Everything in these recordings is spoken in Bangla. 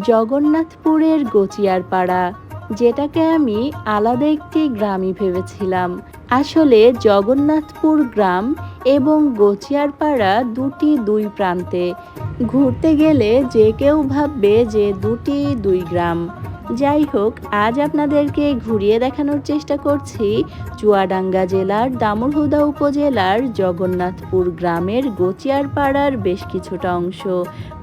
জগন্নাথপুরের গচিয়ারপাড়া, যেটাকে আমি আলাদা একটি গ্রামই ভেবেছিলাম। আসলে জগন্নাথপুর গ্রাম এবং গচিয়ারপাড়া দুটি দুই প্রান্তে। ঘুরতে গেলে যে কেউ ভাববে যে দুটি দুই গ্রাম। যাই হোক, আজ আপনাদেরকে ঘুরিয়ে দেখানোর চেষ্টা করছি চুয়াডাঙ্গা জেলার দামুরহুদা উপজেলার জগন্নাথপুর গ্রামের গোচিয়ারপাড়ার বেশ কিছুটা অংশ।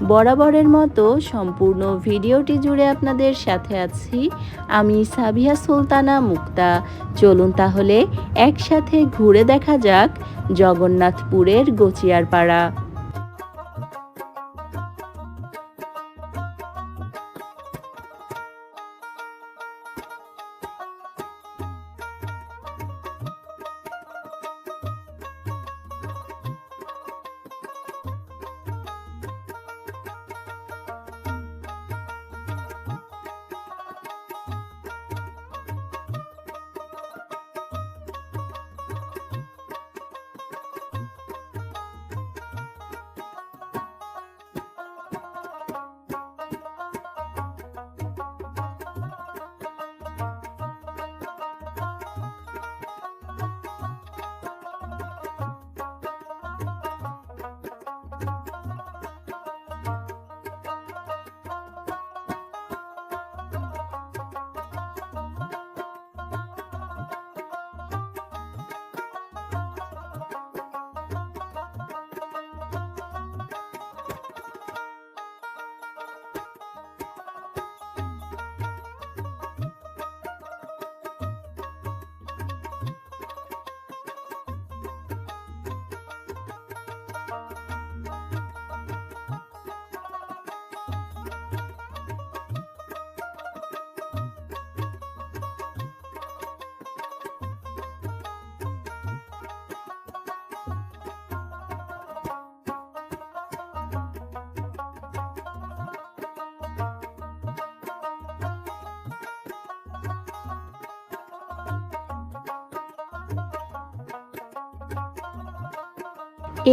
বরাবরের মতো সম্পূর্ণ ভিডিওটি জুড়ে আপনাদের সাথে আছি আমি সাবিয়া সুলতানা মুক্তা। চলুন তাহলে একসাথে ঘুরে দেখা যাক জগন্নাথপুরের গোচিয়ারপাড়া।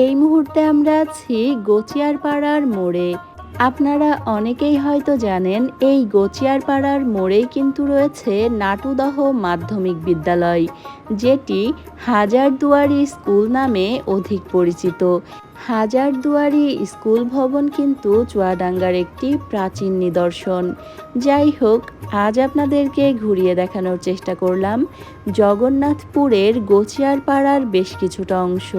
এই মুহূর্তে আমরা আছি গোচিয়ারপাড়ার মোড়ে। আপনারা অনেকেই হয়তো জানেন, এই গোচিয়ারপাড়ার মোড়েই কিন্তু রয়েছে নাটুদহ মাধ্যমিক বিদ্যালয়, যেটি হাজারদুয়ারি স্কুল নামে অধিক পরিচিত। হাজারদুয়ারি স্কুল ভবন কিন্তু চুয়াডাঙ্গার একটি প্রাচীন নিদর্শন। যাই হোক, আজ আপনাদেরকে ঘুরিয়ে দেখানোর চেষ্টা করলাম জগন্নাথপুরের গোচিয়ারপাড়ার বেশ কিছুটা অংশ।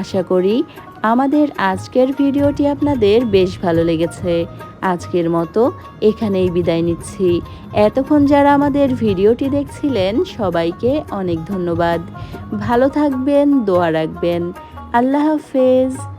আশা করি আমাদের আজকের ভিডিওটি আপনাদের বেশ ভালো লেগেছে। আজকের মতো এখানেই বিদায় নিচ্ছি। এতক্ষণ যারা আমাদের ভিডিওটি দেখছিলেন, সবাইকে অনেক ধন্যবাদ। ভালো থাকবেন, দোয়া রাখবেন। আল্লাহ হাফেজ।